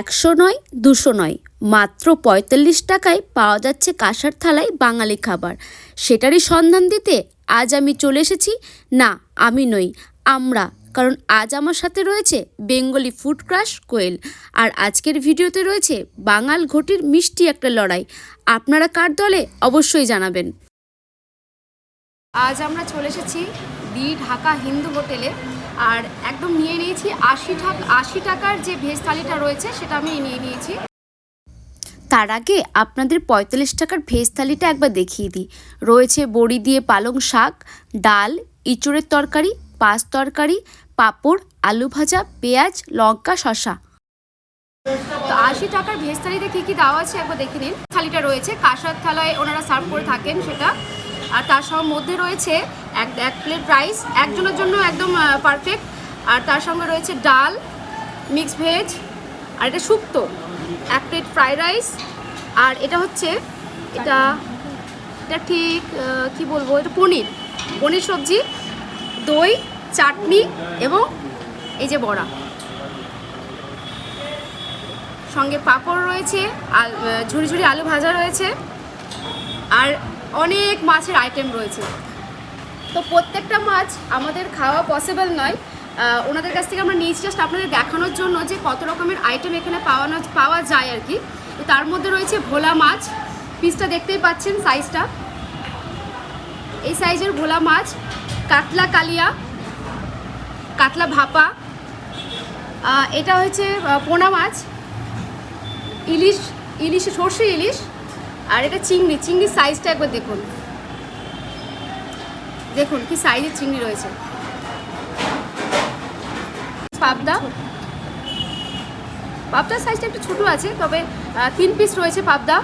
একশো নয়, দুশো নয়। মাত্র পঁয়তাল্লিশ টাকায় পাওয়া যাচ্ছে কাঁসার থালায় বাঙালি খাবার। সেটারই সন্ধান দিতে আজ আমি চলে এসেছি। না, আমি নই, আমরা। কারণ আজ আমার সাথে রয়েছে বেঙ্গলি ফুড ক্রাশ কোয়েল। আর আজকের ভিডিওতে রয়েছে বাঙাল ঘটির মিষ্টি একটা লড়াই। আপনারা কার দলে? অবশ্যই জানাবেন। আজ আমরা চলে এসেছি দি ঢাকা হিন্দু হোটেলে। আর একদম নিয়ে নিয়েছি আশি টাকা আশি টাকার যে ভেজ থালিটা রয়েছে সেটা আমি নিয়ে নিয়েছি। তার আগে আপনাদের পঁয়তাল্লিশ টাকার ভেজ থালিটা একবার দেখিয়ে দিই। রয়েছে বড়ি দিয়ে পালং শাক ডাল ইঁচড়ের তরকারি পাঁচ তরকারি পাঁপড় আলু ভাজা পেঁয়াজ লঙ্কা শশা তো আশি টাকার ভেজ থালিতে কী কী দেওয়া আছে একবার দেখে নিন। থালিটা রয়েছে কাঁসার থালায় ওনারা সার্ভ করে থাকেন সেটা। আর তার সঙ্গে মধ্যে রয়েছে এক এক প্লেট রাইস একজনের জন্য একদম পারফেক্ট আর তার সঙ্গে রয়েছে ডাল মিক্স ভেজ আর এটা শুক্তো। এক প্লেট ফ্রাইড রাইস আর এটা হচ্ছে এটা এটা ঠিক কি বলব এটা পনির। পনির সবজি দই চাটনি এবং এই যে বড়া। সঙ্গে পাঁপড় রয়েছে আহ, ঝুড়ি ঝুড়ি আলু ভাজা রয়েছে। আর অনেক মাছের আইটেম রয়েছে। তো প্রত্যেকটা মাছ আমাদের খাওয়া পসিবল নয়। ওনাদের কাছ থেকে আমরা নিয়েছি জাস্ট আপনাদের দেখানোর জন্য যে কত রকমের আইটেম এখানে পাওয়ানো, পাওয়া যায় আর কি। তো তার মধ্যে রয়েছে ভোলা মাছ। পিসটা দেখতেই পাচ্ছেন সাইজটা এই সাইজের ভোলা মাছ, কাতলা কালিয়া, কাতলা ভাপা। এটা হচ্ছে পোনা মাছ। ইলিশ ইলিশ, সর্ষে ইলিশ। আর এটা চিংড়ি, চিংড়ির সাইজটা একবার দেখুন। দেখুন, কি সাইজের চিংড়ি রয়েছে। পাবদা। পাবদার সাইজটা একটু ছোটো আছে, তবে তিন পিস রয়েছে পাবদা।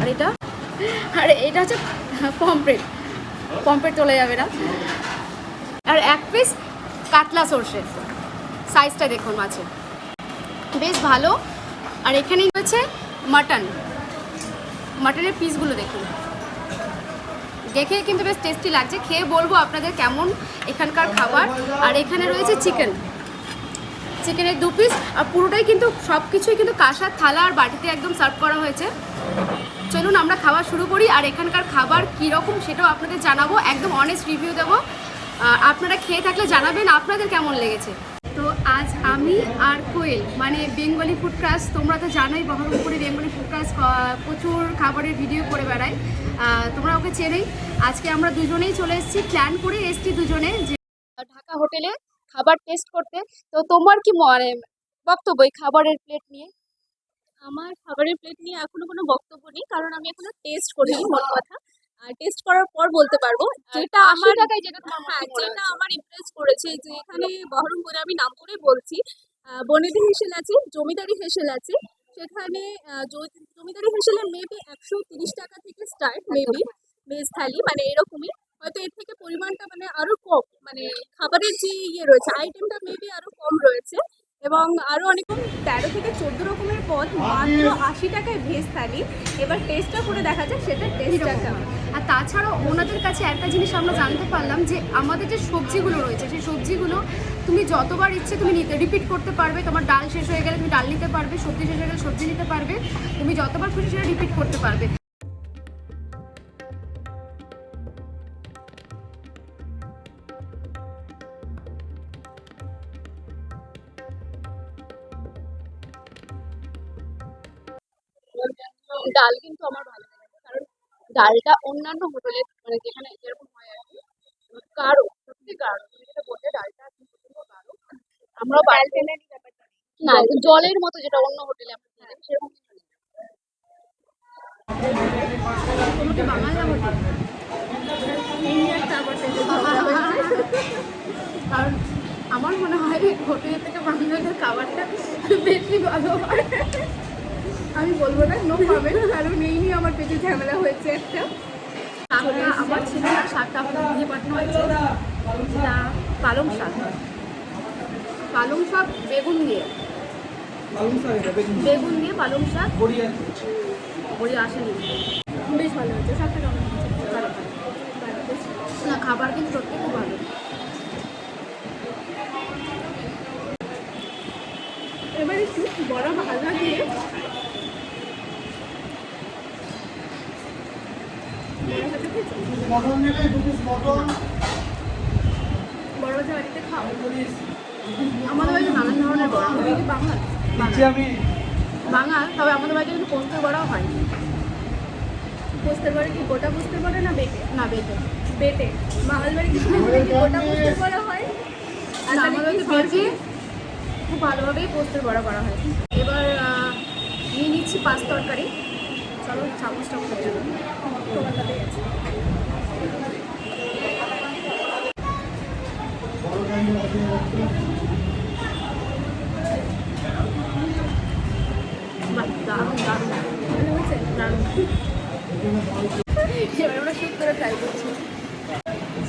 আর এটা? আর, এটা হচ্ছে পম্পলেট পম্পলেট তোলা যাবে না। আর এক পিস কাতলা সর্ষে। সাইজটা দেখুন মাছের বেশ ভালো। আর এখানেই রয়েছে মাটন মাটনের পিসগুলো দেখুন। দেখে কিন্তু বেশ টেস্টি লাগছে। খেয়ে বলব আপনাদের কেমন এখানকার খাবার। আর এখানে রয়েছে চিকেন চিকেনের দু পিস আর পুরোটাই কিন্তু সব কিছুই কিন্তু কাঁসার থালা আর বাটিতে একদম সার্ভ করা হয়েছে। চলুন আমরা খাওয়া শুরু করি। আর এখানকার খাবার কীরকম সেটাও আপনাদের জানাব। একদম অনেস্ট রিভিউ দেবো। আপনারা খেয়ে থাকলে জানাবেন। আপনাদের কেমন লেগেছে? আজ আমি আর কোয়েল মানে বেঙ্গলি ফুড ক্রাস তোমরা তো জানোই বহরমপুরে বেঙ্গলি ফুড ক্রাস প্রচুর খাবারের ভিডিও করে বেড়ায়। তোমরা ওকে চেনেই। আজকে আমরা দুজনেই চলে এসেছি প্ল্যান করে এসেছি দুজনে যে ঢাকা হোটেলে খাবার টেস্ট করতে। তো তোমার কি মানে বক্তব্য এই খাবারের প্লেট নিয়ে? আমার খাবারের প্লেট নিয়ে এখনও কোনো বক্তব্য নেই কারণ আমি এখনও টেস্ট করিনি মোট কথা। টেস্ট করার পর বলতে পারব যেটা আমার যেটা হ্যাঁ যেটা আমার ইমপ্রেস করেছে যে এখানে বহরমপুরে আমি নাম করে বলছি বনেদি হেসেল আছে জমিদারি হেসেল আছে সেখানে জমিদারি হেসেলের মেবি একশো তিরিশ টাকা থেকে স্টার্ট মেবি ভেজ থালি মানে এরকমই হয়তো এর থেকে পরিমাণটা মানে আরও কম মানে খাবারের যে ইয়ে রয়েছে আইটেমটা মেবি আরও কম রয়েছে। এবং আরও অনেক তেরো থেকে চোদ্দ রকমের পদ মাত্র আশি টাকায় ভেজ থালি। এবার টেস্টটা করে দেখা যাক সেটা টেস্টটা কেমন। আর তাছাড়াও ওনাদের কাছে একটা জিনিস আমরা জানতে পারলাম যে আমাদের যে সবজিগুলো রয়েছে সেই সবজিগুলো তুমি যতবার ইচ্ছে তুমি নিতে রিপিট করতে পারবে তোমার ডাল শেষ হয়ে গেলে তুমি ডাল নিতে পারবে সবজি শেষ হয়ে গেলে সবজি নিতে পারবে তুমি যতবার খুশি সেটা রিপিট করতে পারবে। ডাল কিন্তু আমার ভালো লাগে কারণ ডালটা অন্যান্য হোটেলে মানে যেখানে যেরকম হয় আর কি গাঢ় সত্যি গাঢ়। তুমি যেটা বললে ডালটা কিন্তু প্রচণ্ড গাঢ়। আমরা না জলের মতো যেটা অন্য হোটেলে আমরা খাই সেরকম। তোমাকে বাংলা হোটেল? কারণ আমার মনে হয় হোটেলের থেকে বাংলাদেশের খাবারটা বেশি ভালো হয়। আমি বলব না নো পাবেন কারণ এই নিয়ে আমার পেটে ঝামেলা হয়েছে একটা। শাকটা আমার ছিল শাকটা আমাদের দিয়ে পাঠানো হয়েছে। যেটা পালং শাক। পালং শাক বেগুন দিয়ে। বেগুন দিয়ে। পালং শাক। বড়ি আসেনি। বেশ ভালো হয়েছে শাকটা কেমন। না খাবার কিন্তু সত্যি খুব ভালো। এবারে একটু বড় ভাজা দিয়ে বড়? বড় বড়া পোস্তের বড়াও হয় বুঝতে পারে কি গোটা বুঝতে পারে না বেটে না বেটে বেটে বাঙাল বাড়ি বাড়িতে খুব ভালোভাবেই পোস্তের বড়া করা হয় এবার নিয়ে নিচ্ছি পাঁচ তরকারি চলো যাবে তোমার কাছে আছে বাহ, দারুণ দারুণ ভালো হয়েছে দারুণ এবার আমরা শুট করে ট্রাই করছি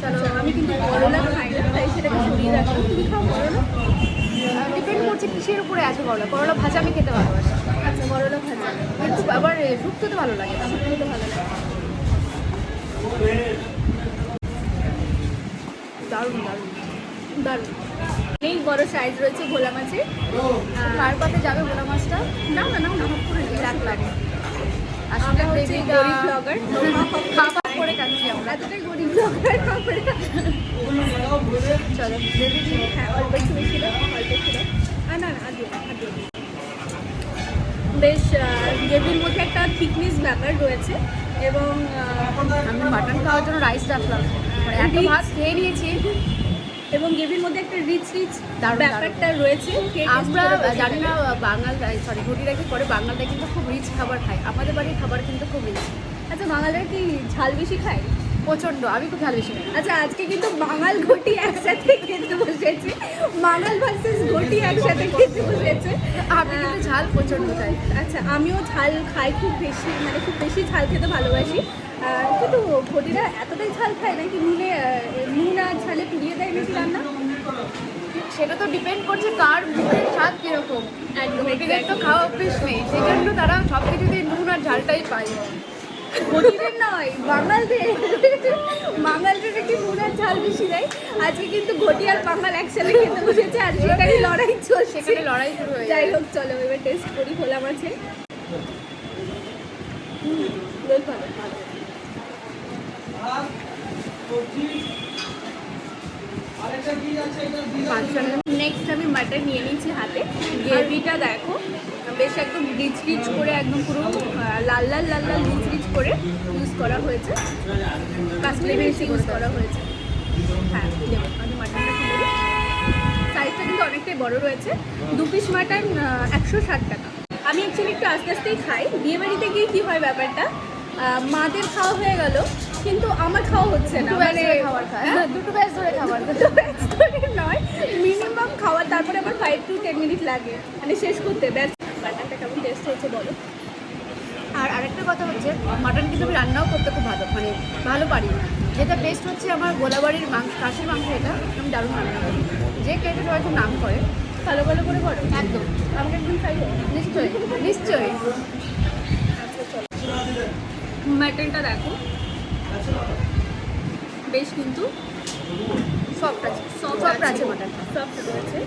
চলো আমি কিন্তু করলা খাই না তাই সেটাকে সরিয়ে রাখলাম তুমি খাও করলা ডিপেন্ড করছে কিসের উপরে আছে করলা করলা ভাজা আমি খেতে ভালোবাসি আচ্ছা করলা ভাজা কিন্তু তো ভালো লাগে না ভালো লাগে। দারুণ দারুণ দারুণ। অনেক বড় সাইজ রয়েছে ভোলা মাছের। কার পাতে যাবে ভোলা মাছটা? না না না না করে রাখলাম আমরা আসলে হচ্ছে গরিব ব্লগার খাবার করে খাচ্ছি আমরা। এতটাই গরিব ব্লগার আমরা চলো। হ্যাঁ অল্প দাও। আর না না আর দিও না, আর দিও না। বেশ গ্রেভির মধ্যে একটা থিকনেস ব্যাপার রয়েছে এবং আমি মাটন খাওয়ার জন্য রাইস রাখলাম। মানে এত. ভাত খেয়ে নিয়েছি। এবং গ্রেভির মধ্যে একটা রিচ রিচ ব্যাপারটা রয়েছে। আমরা জানি না বাঙাল সরি ঘটিরা কি করে? বাঙালরা কিন্তু খুব রিচ খাবার খায়। আমাদের বাড়ির খাবার কিন্তু খুব রিচ আচ্ছা বাঙালিরা কি ঝাল বেশি খায়? প্রচণ্ড আমি খুব ঝাল বেশি খাই। আচ্ছা আজকে কিন্তু বাঙাল ঘটি একসাথে খেতে বসেছে। বাঙাল ভার্সেস ঘটি একসাথে খেতে বসেছে। আমি কিন্তু ঝাল প্রচণ্ড খাই আচ্ছা আমিও ঝাল খাই খুব বেশি মানে খুব বেশি ঝাল খেতে ভালোবাসি। কিন্তু ঘটিরা এতটাই ঝাল খায় নাকি নুনে নুন আর ঝালে পুড়িয়ে দেয় নাকি রান্না? সেটা তো ডিপেন্ড করছে কার মুখের স্বাদ কীরকম। ঘটিদের তো খাওয়া অভ্যেস নেই সেই জন্য তারা সব কিছুতে নুন আর ঝালটাই পায়। ঘটিদের নয় বাঙালদের। ঝাল বেশি দেয়। আজকে কিন্তু ঘটি আর একসাথে খেতে বসেছে আর সেখানে লড়াই চলছে। সেখানে লড়াই শুরু হয়ে যাই হোক চলো এবার টেস্ট করি খোলা মাছে নেক্সট আমি মাটন নিয়ে নিচ্ছি হাতে। গ্রেভিটা দেখো বেশ একদম রিচ রিচ করে একদম পুরো লাল লাল লাল লাল রিচ রিচ করে ইউজ করা হয়েছে। কাশ্মীরি ইউজ করা হয়েছে। হ্যাঁ আমি মাটনটা খুলে দিই। সাইজটা কিন্তু অনেকটাই বড় রয়েছে। দু পিস মাটন একশো ষাট টাকা। আমি অ্যাকচুয়ালি একটু আস্তে আস্তেই খাই। বিয়ে বাড়িতে গিয়ে কী হয় ব্যাপারটা? মাদের খাওয়া হয়ে গেল কিন্তু আমার খাওয়া হচ্ছে না। মানে খাবার খায়। হ্যাঁ, দুটো ব্যাচ ধরে খাবার। দুটো ব্যাচ ধরে নয় মিনিমাম খাওয়া তারপরে আমার ফাইভ টু টেন মিনিট লাগে। মানে শেষ করতে ব্যাচ। বাটারটা কেমন টেস্ট হয়েছে বলো? আর আরেকটা কথা হচ্ছে মাটন কিন্তু আমি রান্নাও করতে খুব ভালো মানে ভালো পারি যেটা বেস্ট হচ্ছে আমার গোলাবাড়ির মাংস খাসির মাংস এটা আমি দারুণ রান্না করি যে কেটে খুব নাম করে ভালো ভালো করে করো একদম। আমাকে একদম খাইও নিশ্চয়ই নিশ্চয়ই। মাটনটা দেখো। বেশ কিন্তু সফট আছে সফট সফট আছে মাটন সফট রয়েছে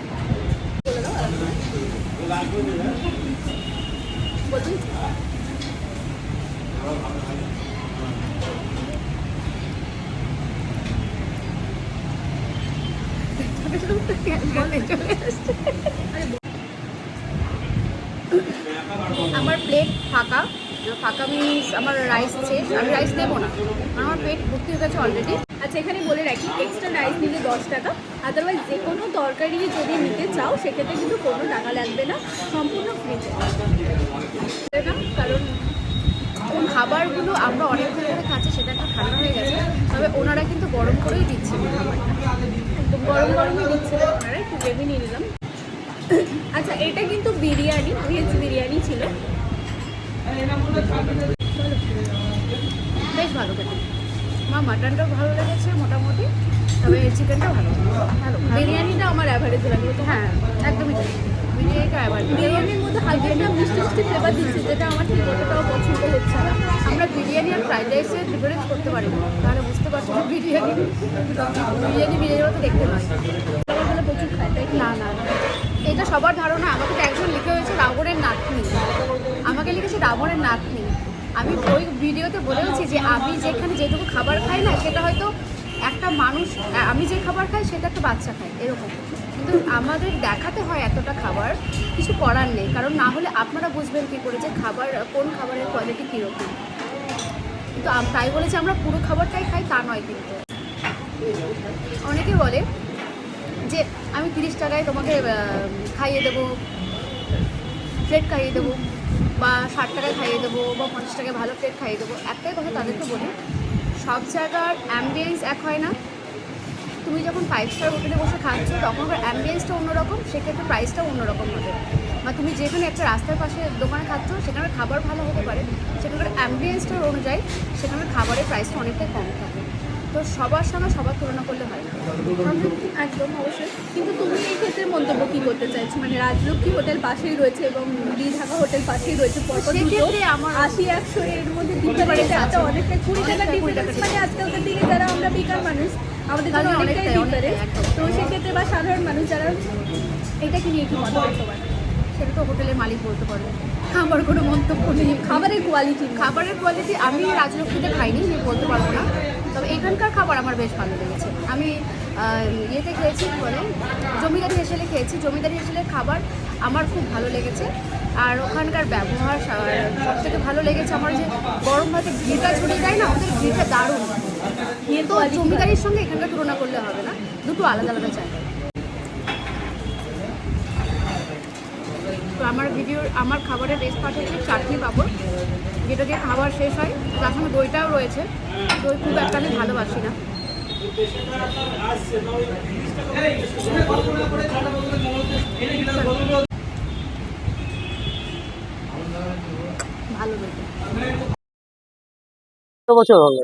বলে দাও আরেকবার। বলবি বলে চলে আসছে আমার প্লেট ফাঁকা। ফাঁকা মিনস আমার রাইস শেষ। আমি রাইস নেব না। আমার পেট ভর্তি হয়ে গেছে অলরেডি আচ্ছা এখানে বলে রাখি এক্সট্রা রাইস নিলে দশ টাকা। আদারওয়াইজ যে কোনো তরকারি যদি নিতে চাও, সেক্ষেত্রে কিন্তু কোনো টাকা লাগবে না। সম্পূর্ণ ফ্রিতে কারণ খাবারগুলো আমরা অনেকক্ষণ ধরে খাচ্ছি, সেটা একটু ঠান্ডা হয়ে গেছে। তবে ওনারা কিন্তু গরম করেই দিচ্ছে। খাবারটা গরম গরমই দিচ্ছে আপনারা একটু গ্রেভি নিয়ে নিলাম আচ্ছা এটা কিন্তু বিরিয়ানি ভেজ বিরিয়ানি ছিল। বেশ ভালো খেতে। মা মাটনটাও ভালো লেগেছে মোটামুটি তবে চিকেনটাও ভালো। ভালো বিরিয়ানিটা আমার অ্যাভারেজ লাগল তো। হ্যাঁ একদমই বিরিয়ানিটা আবার বিরিয়ানির মধ্যে হালকা একটা মিষ্টি মিষ্টি ফ্লেভার দিচ্ছে যেটা আমার ঠিক অতটাও পছন্দ হচ্ছে না। আমরা বিরিয়ানি আর ফ্রাইড রাইসের ডিফারেন্স করতে পারি না। তাহলে বুঝতে পারছ যে বিরিয়ানি বিরিয়ানি বিরিয়ানির মতো দেখতে নয়। সকালবেলা প্রচুর খায় তাই না না। এটা সবার ধারণা। আমাকে তো একজন লিখে হয়েছে রাবণের নাক নেই আমি ওই ভিডিওতে বলেওছি যে আমি যেখানে যেটুকু খাবার খাই না সেটা হয়তো একটা মানুষ আমি যে খাবার খাই সেটা একটা বাচ্চা খায় এরকম। কিন্তু আমাদের দেখাতে হয় এতটা খাবার, কিছু করার নেই। কারণ না হলে আপনারা বুঝবেন কী করে যে খাবার, কোন খাবারের কোয়ালিটি কীরকম। কিন্তু তাই বলে যে আমরা পুরো খাবারটাই খাই, তা নয় কিন্তু। অনেকে বলে যে, আমি তিরিশ টাকায় তোমাকে খাইয়ে দেবো প্লেট খাইয়ে দেবো, বা ষাট টাকায় খাইয়ে দেবো, বা পঞ্চাশ টাকায় ভালো প্লেট খাইয়ে দেবো। একটাই কথা তাদেরকে বলি, সব জায়গার অ্যাম্বিয়েন্স এক হয় না। তুমি যখন ফাইভ স্টার হোটেলে বসে খাচ্ছ তখনকার অ্যাম্বিয়েন্সটা অন্যরকম সেক্ষেত্রে প্রাইসটাও অন্যরকম হবে। বা তুমি যেখানে একটা রাস্তার পাশে দোকানে খাচ্ছ সেখানে খাবার ভালো হতে পারে সেখানকার অ্যাম্বিয়েন্সটার অনুযায়ী সেখানে খাবারের প্রাইসটা অনেকটাই কম থাকে। তো সবার সঙ্গে সবার তুলনা করলে হয় একদম অবশ্যই। কিন্তু তুমি এই ক্ষেত্রে মন্তব্য কী করতে চাইছো? মানে রাজলক্ষ্মী হোটেল পাশেই রয়েছে এবং দি ঢাকা হোটেল পাশেই রয়েছে সেক্ষেত্রে আমার আশি একশো এর মধ্যে দিতে পারে অনেকটা কুড়ি টাকা মানে আজকালকার দিনে যারা আমরা বেকার মানুষ আমাদের জন্য অনেকটাই একদম। তো সেক্ষেত্রে বা সাধারণ মানুষ যারা এটাকে নিয়ে কি মতামত তোমার? সেটা তো হোটেলের মালিক বলতে পারবে। আমার কোনো মন্তব্য নেই। খাবারের কোয়ালিটি খাবারের কোয়ালিটি আমি রাজলক্ষ্মীতে খাইনি আমি বলতে পারব না। তবে এখানকার খাবার আমার বেশ ভালো লেগেছে। আমি ইয়েতে খেয়েছি বলে? জমিদারি হেসেলে খেয়েছি। জমিদারি হেসেলের খাবার আমার খুব ভালো লেগেছে। আর ওখানকার ব্যবহার সব থেকে ভালো লেগেছে আমার যে গরম ভাতে ঘিটা ছড়িয়ে দেয় না ওদের ঘিটা দারুণ। তো জমিদারির সঙ্গে এখানকার তুলনা করলে হবে না? দুটো আলাদা আলাদা জায়গা। তো আমার ভিডিওর আমার খাবারের বেস্ট পার্ট হচ্ছে চাটনি পাঁপড় যেটা দিয়ে খাবার শেষ হয়। তার সঙ্গে দইটাও রয়েছে। দই খুব একটা আমি ভালোবাসি না। ভালো বছর হলো?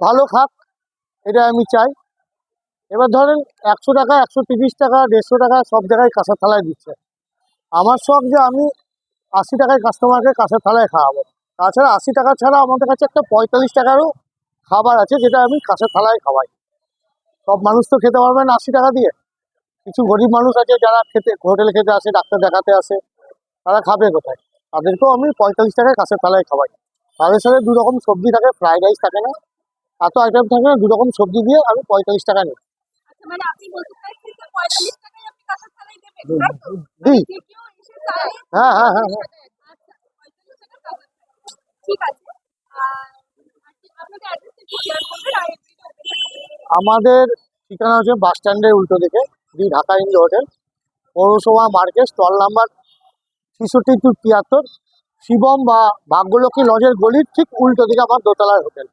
ভালো খাক, এটা আমি চাই। এবার ধরেন একশো টাকা, একশো তিরিশ টাকা, দেড়শো টাকা সব জায়গায় কাঁচা থালায় দিচ্ছে। আমার শখ যে আমি আশি টাকায় কাস্টমারকে কাঁচা থালায় খাওয়াবো। তাছাড়া আশি টাকা ছাড়া আমাদের কাছে একটা পঁয়তাল্লিশ টাকারও খাবার আছে, যেটা আমি কাঁচা থালায় খাওয়াই। সব মানুষ তো খেতে পারবে না আশি টাকা দিয়ে। কিছু গরিব মানুষ আছে যারা খেতে, হোটেলে খেতে আসে, ডাক্তার দেখাতে আসে, তারা খাবে কোথায়? তাদেরকেও আমি পঁয়তাল্লিশ টাকায় কাঁচের থালায় খাওয়াই। তাদের সাথে দু রকম সবজি থাকে ফ্রাইড রাইস থাকে না। এত আইটেম থাকে না দু রকম সবজি দিয়ে আমি পঁয়তাল্লিশ টাকা নিই আচ্ছা মানে চাইলে হ্যাঁ হ্যাঁ হ্যাঁ হ্যাঁ। আচ্ছা। আমাদের ঠিকানা হচ্ছে বাস স্ট্যান্ডের উল্টো দিকে দি ঢাকা ইন্ডি হোটেল পৌরসভা মার্কেট স্টল নাম্বার ছেষট্টি টু তিয়াত্তর শিবম বা ভাগ্যলক্ষ্মী লজের গলির ঠিক উল্টো দিকে আমার দোতলার হোটেল।